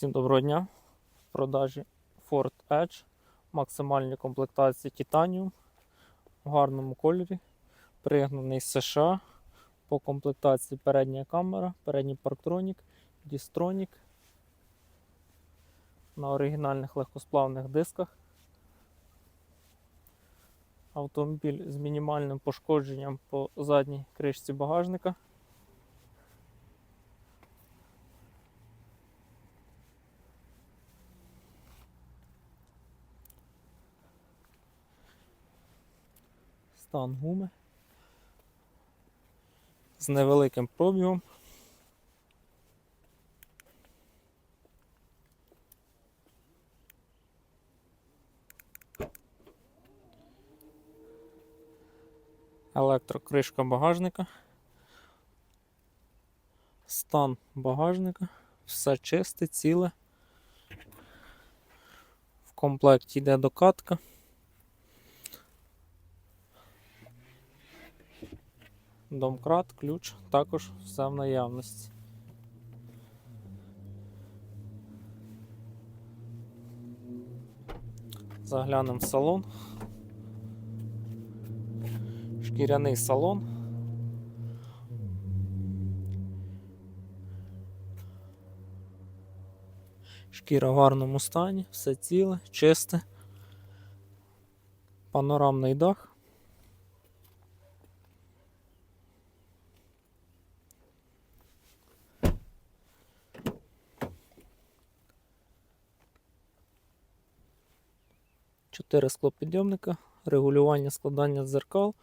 Всім доброго дня. В продажі Ford Edge. Максимальні комплектації Titanium в гарному кольорі. Пригнаний з США. По комплектації передня камера, передній парктронік, дістронік. На оригінальних легкосплавних дисках. Автомобіль з мінімальним пошкодженням по задній кришці багажника. Стан гуми з невеликим пробігом. Електрокришка багажника. Стан багажника. Все чисте, ціле. В комплекті йде докатка. Домкрат, ключ, також все в наявності. Заглянемо в салон. Шкіряний салон. Шкіра в гарному стані, все ціле, чисте. Панорамний дах. Чотири склопідйомника, регулювання складання дзеркал,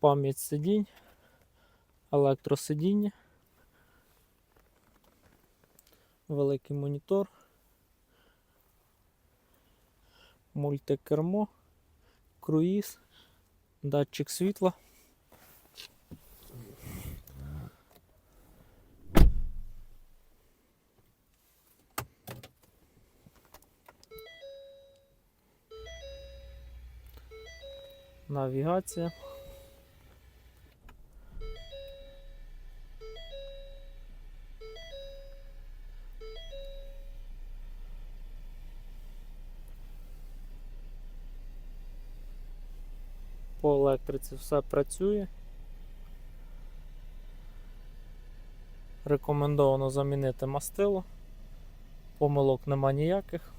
пам'ять сидінь, електросидіння, великий монітор, мультикермо, круїз, датчик світла. Навігація. По електриці все працює. Рекомендовано замінити мастило. Помилок нема ніяких.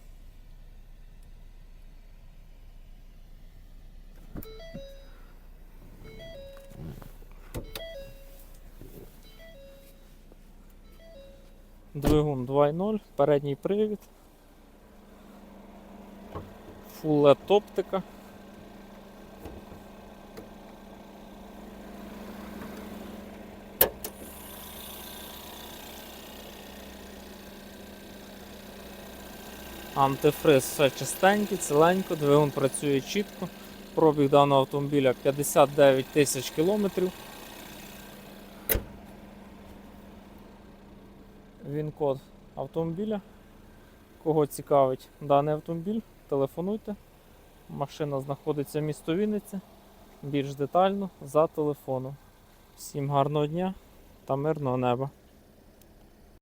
Двигун 2.0, передній привід. Full оптика. Антифриз все чистенький, ціленько, двигун працює чітко. Пробіг даного автомобіля 59 тисяч кілометрів. Він код автомобіля. Кого цікавить даний автомобіль, телефонуйте. Машина знаходиться в місто Вінниця. Більш детально за телефоном. Всім гарного дня та мирного неба.